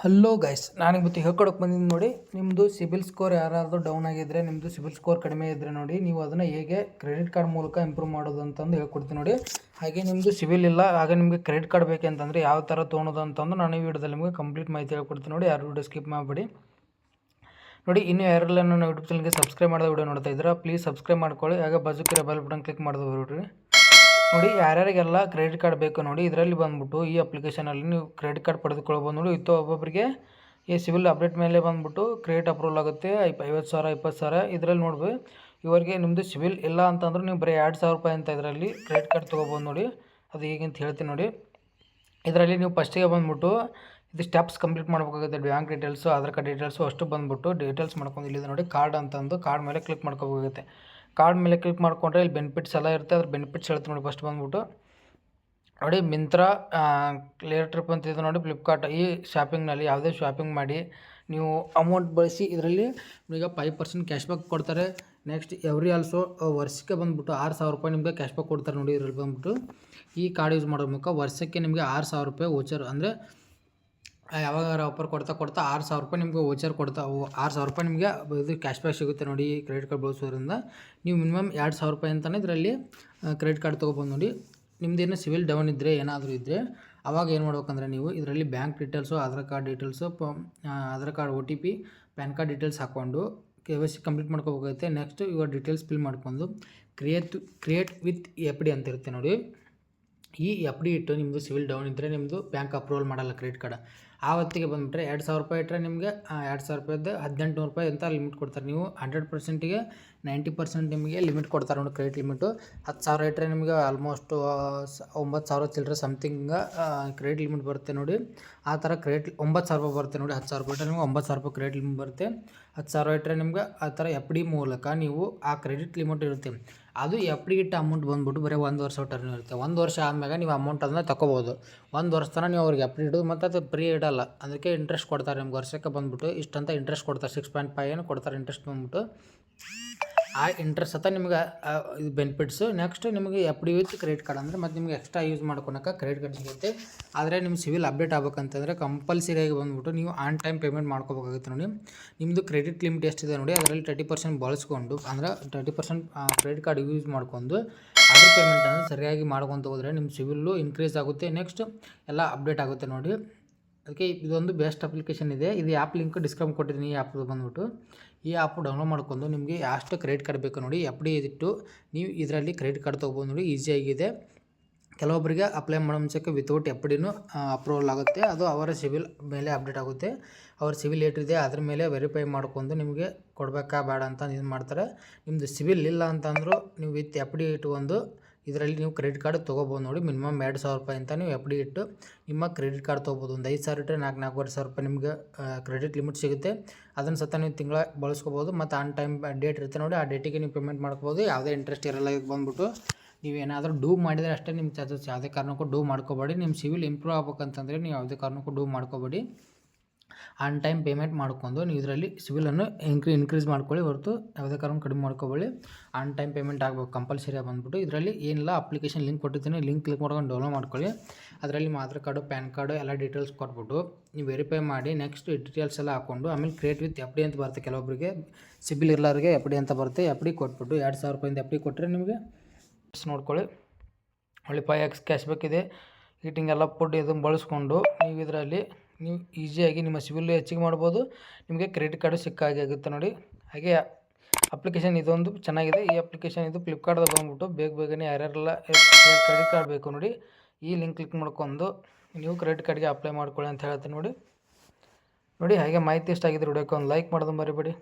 Hello guys ನಾನು ಇವತ್ತು ಹೇಳ್ಕೊಡೋಕೆ ಬಂದಿದ್ದು ನೋಡಿ ನಿಮ್ಮದು ಸಿಬಿಲ್ ಸ್ಕೋರ್ ಯಾರಾದರೂ ಡೌನ್ ಆಗಿದ್ದರೆ ನಿಮ್ಮದು ಸಿಬಿಲ್ ಸ್ಕೋರ್ ಕಡಿಮೆ ಇದ್ದರೆ ನೋಡಿ, ನೀವು ಅದನ್ನು ಹೇಗೆ ಕ್ರೆಡಿಟ್ ಕಾರ್ಡ್ ಮೂಲಕ ಇಂಪ್ರೂವ್ ಮಾಡೋದು ಅಂತಂದು ಹೇಳ್ಕೊಡ್ತೀನಿ ನೋಡಿ. ಹಾಗೆ ನಿಮ್ಮದು ಸಿಬಿಲ್ ಇಲ್ಲ, ಹಾಗೆ ನಿಮಗೆ ಕ್ರೆಡಿಟ್ ಕಾರ್ಡ್ ಬೇಕಂತಂದರೆ ಯಾವ ಥರ ತೊಗೊಳೋದು ಅಂತಂದು ನಾನು ಈ ವಿಡಿಯೋದಲ್ಲಿ ನಿಮಗೆ ಕಂಪ್ಲೀಟ್ ಮಾಹಿತಿ ಹೇಳ್ಕೊಡ್ತೀನಿ ನೋಡಿ, ಯಾರು ವಿಡಿಯೋ ಸ್ಕಿಪ್ ಮಾಡಬೇಡಿ. ನೋಡಿ, ಇನ್ನು ಯಾರೆಲ್ಲ ನನ್ನ ಯೂಟ್ಯೂಬ್ ಚಾನಲ್ಗೆ ಸಬ್ಸ್ಕ್ರೈಬ್ ಮಾಡಿದ ವಿಡಿಯೋ ನೋಡ್ತಾ ಇದ್ದೀರಾ ಪ್ಲೀಸ್ ಸಬ್ಸ್ಕ್ರೈಬ್ ಮಾಡ್ಕೊಳ್ಳಿ. ಹಾಗೆ ಬಜುಕಿರೋ ಬೆಲ್ ಬಟನ್ ಕ್ಲಿಕ್ ಮಾಡಿದ ನೋಡಿ, ಯಾರ್ಯಾರಿಗೆಲ್ಲ ಕ್ರೆಡಿಟ್ ಕಾರ್ಡ್ ಬೇಕು ನೋಡಿ, ಇದರಲ್ಲಿ ಬಂದ್ಬಿಟ್ಟು ಈ ಅಪ್ಲಿಕೇಶನಲ್ಲಿ ನೀವು ಕ್ರೆಡಿಟ್ ಕಾರ್ಡ್ ಪಡೆದುಕೊಳ್ಬೋದು ನೋಡಿ. ಇತ್ತು ಒಬ್ಬೊಬ್ಬರಿಗೆ ಈ ಸಿವಿಲ್ ಅಪ್ಡೇಟ್ ಮೇಲೆ ಬಂದ್ಬಿಟ್ಟು ಕ್ರೆಡಿಟ್ ಅಪ್ರೂವಲ್ ಆಗುತ್ತೆ. ಐಪ್ ಐವತ್ತು ಸಾವಿರ, ಇಪ್ಪತ್ತು ಸಾವಿರ. ಇದರಲ್ಲಿ ನೋಡ್ಬೋದು ಇವರಿಗೆ ನಿಮ್ಮದು ಸಿವಿಲ್ ಇಲ್ಲ ಅಂತಂದ್ರೆ ನೀವು ಬರೀ ಎರಡು ಸಾವಿರ ರೂಪಾಯಿ ಅಂತ ಇದರಲ್ಲಿ ಕ್ರೆಡಿಟ್ ಕಾರ್ಡ್ ತೊಗೋಬೋದು ನೋಡಿ. ಅದು ಹೇಗಂತ ಹೇಳ್ತೀನಿ ನೋಡಿ. ಇದರಲ್ಲಿ ನೀವು ಫಸ್ಟಿಗೆ ಬಂದ್ಬಿಟ್ಟು ಇದು ಸ್ಟೆಪ್ಸ್ ಕಂಪ್ಲೀಟ್ ಮಾಡಬೇಕಾಗುತ್ತೆ bank details Aadhaar card details ಅಷ್ಟು ಬಂದ್ಬಿಟ್ಟು ಡೀಟೇಲ್ಸ್ ಮಾಡ್ಕೊಂಡು ಇಲ್ಲಿದೆ ನೋಡಿ ಕಾರ್ಡ್ ಅಂತಂದು ಕಾರ್ಡ್ ಮೇಲೆ ಕ್ಲಿಕ್ ಮಾಡ್ಕೋಬೇಕಾಗುತ್ತೆ. ಕಾರ್ಡ್ ಮೇಲೆ ಕ್ಲಿಕ್ ಮಾಡಿಕೊಂಡ್ರೆ ಇಲ್ಲಿ ಬೆನಿಫಿಟ್ಸ್ ಎಲ್ಲ ಇರುತ್ತೆ. ಅದ್ರ ಬೆನಿಫಿಟ್ಸ್ ಹೇಳ್ತೀನಿ ನೋಡಿ ಫಸ್ಟ್ ಬಂದ್ಬಿಟ್ಟು. ನೋಡಿ ಮಿಂತ್ರಾ ಕ್ಲಿಯರ್ ಟ್ರಿಪ್ ಅಂತ ಇದೆ ನೋಡಿ ಫ್ಲಿಪ್ಕಾರ್ಟ್ ಈ ಶಾಪಿಂಗ್ನಲ್ಲಿ ಯಾವುದೇ ಶಾಪಿಂಗ್ ಮಾಡಿ ನೀವು ಅಮೌಂಟ್ ಬಳಸಿ ಇದರಲ್ಲಿ ಈಗ ಫೈವ್ ಪರ್ಸೆಂಟ್ ಕ್ಯಾಶ್ ಬ್ಯಾಕ್ ಕೊಡ್ತಾರೆ. ನೆಕ್ಸ್ಟ್ ಎವ್ರಿ ಆಲ್ಸೋ ವರ್ಷಕ್ಕೆ ಬಂದುಬಿಟ್ಟು ಆರು ಸಾವಿರ ರೂಪಾಯಿ ನಿಮಗೆ ಕ್ಯಾಶ್ ಬ್ಯಾಕ್ ಕೊಡ್ತಾರೆ ನೋಡಿ ಇದರಲ್ಲಿ ಬಂದ್ಬಿಟ್ಟು. ಈ ಕಾರ್ಡ್ ಯೂಸ್ ಮಾಡೋ ಮೂಲಕ ವರ್ಷಕ್ಕೆ ನಿಮಗೆ ಆರು ಸಾವಿರ ರೂಪಾಯಿ ವೋಚರ್ ಅಂದರೆ ಯಾವಾಗ ಆಫರ್ ಕೊಡ್ತಾ ಕೊಡ್ತಾ ಆರು ಸಾವಿರ ರೂಪಾಯಿ ನಿಮಗೆ ವೋಚರ್ ಕೊಡ್ತಾ ಆರು ಸಾವಿರ ರೂಪಾಯಿ ನಿಮಗೆ ಇದು ಕ್ಯಾಶ್ ಬ್ಯಾಕ್ ಸಿಗುತ್ತೆ ನೋಡಿ ಕ್ರೆಡಿಟ್ ಕಾರ್ಡ್ ಬಳಸೋದ್ರಿಂದ. ನೀವು ಮಿನಿಮಮ್ ಎರಡು ಸಾವಿರ ರೂಪಾಯಿ ಅಂತಲೇ ಇದರಲ್ಲಿ ಕ್ರೆಡಿಟ್ ಕಾರ್ಡ್ ತೊಗೊಬೋದು ನೋಡಿ. ನಿಮ್ಮದೇನು ಸಿವಿಲ್ ಡೌನ್ ಇದ್ದರೆ ಏನಾದರೂ ಇದ್ದರೆ ಅವಾಗ ಏನು ಮಾಡ್ಬೇಕಂದ್ರೆ ನೀವು ಇದರಲ್ಲಿ bank details Aadhaar card details ಪ Aadhaar card O T P PAN card details ಹಾಕ್ಕೊಂಡು ಕೆ ವೈ ಸಿ ಕಂಪ್ಲೀಟ್ ಮಾಡ್ಕೋಬೇಕಾಗುತ್ತೆ. ನೆಕ್ಸ್ಟ್ ಇವಾಗ ಡೀಟೇಲ್ಸ್ ಫಿಲ್ ಮಾಡ್ಕೊಂಡು create create with F D ಅಂತ ಇರುತ್ತೆ ನೋಡಿ. ಈ ಎಫ್ ಡಿ ಇಟ್ಟು ನಿಮ್ಮದು ಸಿವಿಲ್ ಡೌನ್ ಇದ್ದರೆ ನಿಮ್ಮದು ಬ್ಯಾಂಕ್ ಅಪ್ರೂವಲ್ ಮಾಡಲ್ಲ ಕ್ರೆಡಿಟ್ ಕಾರ್ಡ್ ಆವತ್ತಿಗೆ ಬಂದುಬಿಟ್ರೆ ಎರಡು ಸಾವಿರ ರೂಪಾಯಿ ಇಟ್ಟರೆ ನಿಮಗೆ ಎರಡು ಸಾವಿರ ರೂಪಾಯಿದ್ದು ಹದಿನೆಂಟು ನೂರು ರೂಪಾಯಿ ಅಂತ ಲಿಮಿಟ್ ಕೊಡ್ತಾರೆ. ನೀವು ಹಂಡ್ರೆಡ್ ಪರ್ಸೆಂಟಿಗೆ ನೈಂಟಿ ಪರ್ಸೆಂಟ್ ನಿಮಗೆ ಲಿಮಿಟ್ ಕೊಡ್ತಾರೆ ನೋಡಿ ಕ್ರೆಡಿಟ್ ಲಿಮಿಟು. ಹತ್ತು ಸಾವಿರ ಇಟ್ಟರೆ ನಿಮಗೆ ಆಲ್ಮೋಸ್ಟ್ ಒಂಬತ್ತು ಸಾವಿರ ಚಿಲ್ಲರೆ ಸಮಥಿಂಗ್ ಕ್ರೆಡಿಟ್ ಲಿಮಿಟ್ ಬರುತ್ತೆ ನೋಡಿ. ಆ ಥರ ಕ್ರೆಡಿಟ್, ಒಂಬತ್ತು ಸಾವಿರ ರೂಪಾಯಿ ಬರುತ್ತೆ ನೋಡಿ. ಹತ್ತು ಸಾವಿರ ರೂಪಾಯಿ ನಿಮಗೆ ಒಂಬತ್ತು ಸಾವಿರ ರೂಪಾಯಿ ಕ್ರೆಡಿಟ್ ಲಿಮಿಟ್ ಬರುತ್ತೆ. ಹತ್ತು ಸಾವಿರ ಇಟ್ಟರೆ ನಿಮ್ಗೆ ಆ ಥರ ಎಫ್ ಡಿ ಮೂಲಕ ನೀವು ಆ ಕ್ರೆಡಿಟ್ ಲಿಮಿಟ್ ಇರುತ್ತೆ. ಅದು ಎಫ್ ಡಿ ಅಮೌಂಟ್ ಬಂದ್ಬಿಟ್ಟು ಬರೀ ಒಂದು ವರ್ಷ ಟರ್ನ್ ಇರುತ್ತೆ. ಒಂದು ವರ್ಷ ಆದಮೇಲೆ ನೀವು ಅಮೌಂಟ್ ಅದನ್ನ ತಗೋಬೋದು ಒಂದು ವರ್ಷ ತನಕ ನೀವು ಅವ್ರಿಗೆ ಎಫ್ ಡಿ ಇಡೋದು ಮತ್ತು ಅದು ಫ್ರೀ ಇಡಲ್ಲ. ಅದಕ್ಕೆ ಇಂಟ್ರೆಸ್ಟ್ ಕೊಡ್ತಾರೆ ನಿಮ್ಗೆ ವರ್ಷಕ್ಕೆ ಬಂದ್ಬಿಟ್ಟು ಇಷ್ಟಂತ ಇಂಟ್ರೆಸ್ಟ್ ಕೊಡ್ತಾರೆ. ಸಿಕ್ಸ್ ಪಾಯಿಂಟ್ ಫೈವ್ ಏನು ಕೊಡ್ತಾರೆ ಇಂಟ್ರೆಸ್ಟ್ ಬಂದ್ಬಿಟ್ಟು. ಆ ಇಂಟ್ರೆಸ್ಟ್ ಅಥವಾ ನಿಮ್ಗೆ ಇದು ಬೆನಿಫಿಟ್ಸು ನೆಕ್ಸ್ಟ್ ನಿಮಗೆ F D with credit card ಅಂದರೆ ಮತ್ತು ನಿಮ್ಗೆ ಎಕ್ಸ್ಟ್ರಾ ಯೂಸ್ ಮಾಡ್ಕೊಳಕ್ಕೆ ಕ್ರೆಡಿಟ್ ಕಾರ್ಡ್ ಸಿಗುತ್ತೆ. ಆದರೆ ನಿಮ್ಮ ಸಿವಿಲ್ ಅಪ್ಡೇಟ್ ಆಗ್ಬೇಕಂತಂದರೆ ಕಂಪಲ್ಸರಿಯಾಗಿ ಬಂದುಬಿಟ್ಟು ನೀವು ಆನ್ ಟೈಮ್ ಪೇಮೆಂಟ್ ಮಾಡ್ಕೋಬೇಕಾಗುತ್ತೆ ನೋಡಿ. ನಿಮ್ಮದು ಕ್ರೆಡಿಟ್ ಲಿಮಿಟ್ ಎಷ್ಟಿದೆ ನೋಡಿ, ಅದರಲ್ಲಿ ತರ್ಟಿ ಪರ್ಸೆಂಟ್ ಬಳಸ್ಕೊಂಡು, ಅಂದ್ರೆ thirty percent credit card use ಮಾಡ್ಕೊಂಡು ಅದ್ರ ಪೇಮೆಂಟನ್ನು ಸರಿಯಾಗಿ ಮಾಡ್ಕೊತ ಹೋದರೆ ನಿಮ್ಮ ಸಿವಿಲ್ಲು ಇನ್ಕ್ರೀಸ್ ಆಗುತ್ತೆ. ನೆಕ್ಸ್ಟ್ ಎಲ್ಲ ಅಪ್ಡೇಟ್ ಆಗುತ್ತೆ ನೋಡಿ. ಅದಕ್ಕೆ ಇದೊಂದು ಬೆಸ್ಟ್ ಅಪ್ಲಿಕೇಶನ್ ಇದೆ. ಇದು ಆ್ಯಪ್ ಲಿಂಕ್ ಡಿಸ್ಕ್ರೈಬ್ ಕೊಟ್ಟಿದ್ದೀನಿ ಈ ಆ್ಯಪ್ ಬಂದುಬಿಟ್ಟು. ಈ ಆ್ಯಪ್ ಡೌನ್ಲೋಡ್ ಮಾಡ್ಕೊಂಡು ನಿಮಗೆ ಎಷ್ಟು ಕ್ರೆಡಿಟ್ ಕಾರ್ಡ್ ಬೇಕು ನೋಡಿ ಎಫ್ ಡಿ ಇದಿಟ್ಟು ನೀವು ಇದರಲ್ಲಿ ಕ್ರೆಡಿಟ್ ಕಾರ್ಡ್ ತೊಗೊಬೋದು ನೋಡಿ ಈಸಿಯಾಗಿದೆ ಕೆಲವೊಬ್ಬರಿಗೆ ಅಪ್ಲೈ ಮಾಡೋ ಮುಂಚೆಕ್ಕೆ ವಿತೌಟ್ ಎಫ್ ಡಿನೂ ಅಪ್ರೂವಲ್ ಆಗುತ್ತೆ. ಅದು ಅವರ ಸಿವಿಲ್ ಮೇಲೆ ಅಪ್ಡೇಟ್ ಆಗುತ್ತೆ. ಅವ್ರ ಸಿವಿಲ್ ಏಟಿದೆ ಅದ್ರ ಮೇಲೆ ವೆರಿಫೈ ಮಾಡ್ಕೊಂಡು ನಿಮಗೆ ಕೊಡಬೇಕಾ ಬೇಡ ಅಂತ ಇದು ಮಾಡ್ತಾರೆ. ನಿಮ್ಮದು ಸಿವಿಲ್ ಇಲ್ಲ ಅಂತಂದರೂ ನೀವು ವಿತ್ ಎಫ್ ಡಿ ಇಟ್ಕೊಂಡು ಇದರಲ್ಲಿ ನೀವು ಕ್ರೆಡಿಟ್ ಕಾರ್ಡ್ ತೊಗೋಬೋದು ನೋಡಿ, ಮಿನಿಮಮ್ ಎರಡು ಸಾವಿರ ರೂಪಾಯಿ ಅಂತ ನೀವು ಎಫ್ ಇಟ್ಟು ನಿಮ್ಮ ಕ್ರೆಡಿಟ್ ಕಾರ್ಡ್ ತೊಗೋಬೋದು. ಒಂದು ಐದು ಸಾವಿರ ಇಟ್ಟರೆ ನಾಲ್ಕು, ನಾಲ್ಕೂವರೆ ಸಾವಿರ ರೂಪಾಯಿ ನಿಮಗೆ ಕ್ರೆಡಿಟ್ ಲಿಮಿಟ್ ಸಿಗುತ್ತೆ. ಅದನ್ನು ಸತ ನೀವು ತಿಂಗಳ ಬಳಸ್ಕೋಬೋದು. ಮತ್ತು ಆನ್ ಟೈಮ್ ಡೇಟ್ ಇರುತ್ತೆ ನೋಡಿ, ಆ ಡೇಟಿಗೆ ನೀವು ಪೇಮೆಂಟ್ ಮಾಡ್ಕೋಬೋದು. ಯಾವುದೇ ಇಂಟ್ರೆಸ್ಟ್ ಇರಲ್ಲ ಇದು ನೀವು ಏನಾದರೂ ಡೂ ಮಾಡಿದರೆ ಅಷ್ಟೇ ನಿಮ್ಮ ಚಾರ್ಜಸ್ ಯಾವುದೇ ಕಾರಣಕ್ಕೂ ಡೂ ಮಾಡ್ಕೋಬೇಡಿ. ನಿಮ್ಮ ಸಿವಿಲ್ ಇಂಪ್ರೂವ್ ಆಗ್ಬೇಕಂತಂದರೆ ನೀವು ಯಾವುದೇ ಕಾರಣಕ್ಕೂ ಡೂ ಮಾಡ್ಕೋಬೇಡಿ. ಆನ್ ಟೈಮ್ ಪೇಮೆಂಟ್ ಮಾಡ್ಕೊಂಡು ನೀವು ಇದರಲ್ಲಿ ಸಿಬಿಲನ್ನು ಇನ್ಕ್ರೀ ಇನ್ಕ್ರೀಸ್ ಮಾಡ್ಕೊಳ್ಳಿ ಹೊರತು ಯಾವುದೇ ಕಾರಣ ಕಡಿಮೆ ಮಾಡ್ಕೊಳ್ಳಿ ಆನ್ ಟೈಮ್ ಪೇಮೆಂಟ್ ಆಗಬೇಕು ಕಂಪಲ್ಸರಿ ಬಂದುಬಿಟ್ಟು ಇದರಲ್ಲಿ ಏನಿಲ್ಲ ಅಪ್ಲಿಕೇಶನ್ ಲಿಂಕ್ ಕೊಟ್ಟಿದ್ದೀನಿ ಲಿಂಕ್ ಕ್ಲಿಕ್ ಮಾಡ್ಕೊಂಡು ಡೌನ್ಲೋಡ್ ಮಾಡ್ಕೊಳ್ಳಿ. ಅದರಲ್ಲಿ ಆಧಾರ್ ಕಾರ್ಡು, ಪ್ಯಾನ್ ಕಾರ್ಡು ಎಲ್ಲ ಡೀಟೇಲ್ಸ್ ಕೊಟ್ಬಿಟ್ಟು ನೀವು ವೆರಿಫೈ ಮಾಡಿ ನೆಕ್ಸ್ಟ್ ಡೀಟೇಲ್ಸ್ ಎಲ್ಲ ಹಾಕ್ಕೊಂಡು ಆಮೇಲೆ ಕ್ರಿಯೇಟ್ ವಿತ್ ಎಫ್ ಡಿ ಅಂತ ಬರುತ್ತೆ ಕೆಲವೊಬ್ಬರಿಗೆ ಸಿಬಿಲ್ ಇರಲಾರಿಗೆ ಎಫ್ ಡಿ ಅಂತ ಬರುತ್ತೆ ಎಫ್ ಡಿ ಕೊಟ್ಬಿಟ್ಟು ಎರಡು ಸಾವಿರ ರೂಪಾಯಿಂದ ಎಫ್ ಡಿ ಕೊಟ್ಟರೆ ನಿಮಗೆ ನೋಡ್ಕೊಳ್ಳಿ. ಒಳ್ಳೆ ಫೈವ್ ಎಕ್ಸ್ ಕ್ಯಾಶ್ ಬ್ಯಾಕ್ ಇದೆ. ಹೀಟಿಂಗ್ ಎಲ್ಲ ಫುಡ್ ಇದನ್ನು ಬಳಸ್ಕೊಂಡು ನೀವು ಇದರಲ್ಲಿ ನೀವು ಈಸಿಯಾಗಿ ನಿಮ್ಮ ಸಿವಿಲ್ ಹೆಚ್ಚಿಗೆ ಮಾಡ್ಬೋದು. ನಿಮಗೆ ಕ್ರೆಡಿಟ್ ಕಾರ್ಡು ಹಾಗೆ ಆಗುತ್ತೆ ನೋಡಿ. ಹಾಗೆ ಅಪ್ಲಿಕೇಶನ್ ಇದೊಂದು ಚೆನ್ನಾಗಿದೆ. ಈ ಅಪ್ಲಿಕೇಶನ್ ಇದು ಫ್ಲಿಪ್ಕಾರ್ಟ್ದಾಗ ಬಂದ್ಬಿಟ್ಟು ಬೇಗ ಬೇಗನೆ ಯಾರ್ಯಾರೆಲ್ಲ ಕ್ರೆಡಿಟ್ ಕಾರ್ಡ್ ಬೇಕು ನೋಡಿ, ಈ ಲಿಂಕ್ ಕ್ಲಿಕ್ ಮಾಡ್ಕೊಂಡು ನೀವು ಕ್ರೆಡಿಟ್ ಕಾರ್ಡ್ಗೆ ಅಪ್ಲೈ ಮಾಡ್ಕೊಳ್ಳಿ ಅಂತ ಹೇಳ್ತೀನಿ ನೋಡಿ. ನೋಡಿ, ಹಾಗೆ ಮಾಹಿತಿ ಇಷ್ಟ ಆಗಿದ್ರೆ ವಿಡಿಯೋಕ್ಕೆ ಒಂದು ಲೈಕ್ ಮಾಡೋದು ಮರಿಬೇಡಿ.